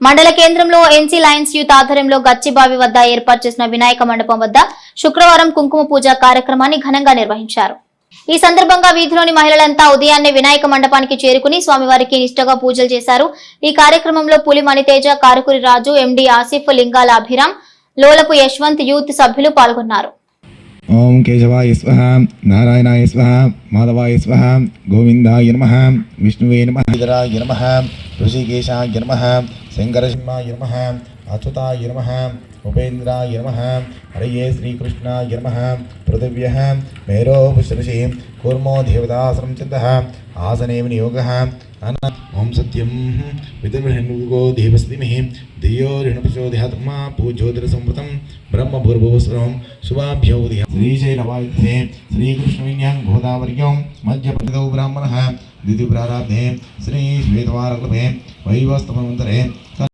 మండల కేంద్రంలో NC Lions youth ఆధ్వర్యంలో గచ్చిబావి వద్ద ఏర్పాటు చేసిన వినాయక మండపం వద్ద శుక్రవారం కుంకుమ పూజ కార్యక్రమాన్ని ఘనంగా నిర్వహించారు. ఈ సందర్భంగా వీధిలోని మహిళలంతా ఉదయాన్నే వినాయక మండపానికి చేరుకుని స్వామివారికి నిష్ఠగా పూజలు చేశారు. ఈ కార్యక్రమంలో పులి మణితేజ కారుకురి రాజు ఎండి ఆసిఫ్ లింగాల అభిరామ్ లోలపు యశ్వంత్ యూత్ సభ్యులు పాల్గొన్నారు. ఓం కేశవాయ స్వహ నారాయణాయ స్వహ మాధవాయ స్వహ గోవిందాయ నమ విష్ణువే నమ ఇదరాయ నమ ఋషికేశాయ నమ శంకరసింహాయ నమ అచ్యుతాయ నమ ఉపేంద్రాయ నమ హరయే శ్రీకృష్ణాయ నమ పృథివ్య మేరో కూర్మో దేవతాసనం చింత ఆసనే వినియోగ అన ఓం సత్యం విదుర్హనుగో దేవస్తిమిః ధియో బ్రహ్మభూర్భువస్రం శుభాభ్యౌదిహ శ్రీశైల వాయుద్ధే శ్రీకృష్ణవిన్యాం గోదావర్యం మధ్యప్రదౌ బ్రాహ్మణ ద్వితీయ ప్రారాబ్ధే శ్రీ శ్వేతవారకృపే వైవస్తమంతరే